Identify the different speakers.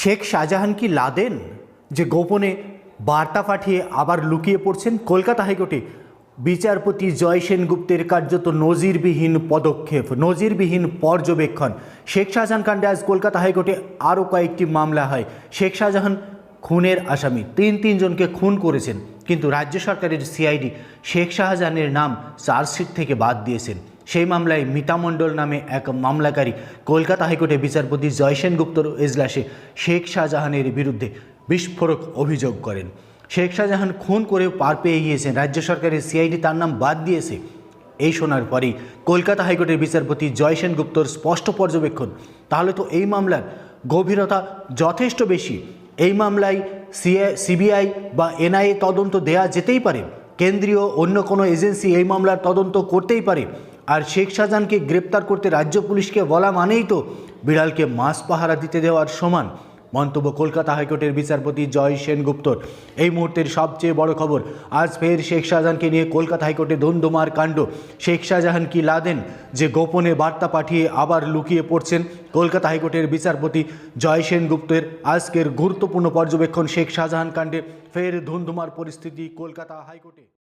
Speaker 1: শেখ শাহজাহান কি লাদেন? যে গোপনে বার্তা পাঠিয়ে আবার লুকিয়ে পড়ছেন কলকাতা হাইকোর্টে। বিচারপতি জয় সেনগুপ্তের কার্যত নজিরবিহীন পদক্ষেপ, নজিরবিহীন পর্যবেক্ষণ। শেখ শাহজাহান কাণ্ডে আজ কলকাতা হাইকোর্টে আরও কয়েকটি মামলা হয়। শেখ শাহজাহান খুনের আসামি, তিন তিনজনকে খুন করেছেন। কিন্তু রাজ্য সরকারের সিআইডি শেখ শাহজাহানের নাম চার্জশিট থেকে বাদ দিয়েছেন। সেই মামলায় মিতা মণ্ডল নামে এক মামলাকারী কলকাতা হাইকোর্টে বিচারপতি জয়সেন গুপ্তর এজলাসে শেখ শাহজাহানের বিরুদ্ধে বিস্ফোরক অভিযোগ করেন। শেখ শাহজাহান খুন করেও পার পেয়ে গিয়েছেন। রাজ্য সরকারের সিআইডি তার নাম বাদ দিয়েছে। এই শোনার পরেই কলকাতা হাইকোর্টের বিচারপতি জয়সেন গুপ্তর স্পষ্ট পর্যবেক্ষণ, তাহলে তো এই মামলার গভীরতা যথেষ্ট বেশি। এই মামলায় সিআই সিবিআই বা এনআইএ তদন্ত দেয়া যেতেই পারে। কেন্দ্রীয় অন্য কোনো এজেন্সি এই মামলার তদন্ত করতেই পারে। আর শেখ শাহজাহানকে গ্রেপ্তার করতে রাজ্য পুলিশকে বলা মানেই তো বিড়ালকে মাস পাহারা দিতে দেওয়ার সমান মন্তব্য কলকাতা হাইকোর্টের বিচারপতি জয় সেনগুপ্তর। এই মুহূর্তের সবচেয়ে বড় খবর, আজ ফের শেখ শাহজাহানকে নিয়ে কলকাতা হাইকোর্টে ধুমধুমার কাণ্ড। শেখ শাহজাহান কি লাদেন যে গোপনে বার্তা পাঠিয়ে আবার লুকিয়ে পড়ছেন? কলকাতা হাইকোর্টের বিচারপতি জয় সেনগুপ্তের আজকের গুরুত্বপূর্ণ পর্যবেক্ষণ শেখ শাহজাহান কাণ্ডে। ফের ধুমধুমার পরিস্থিতি কলকাতা হাইকোর্টে।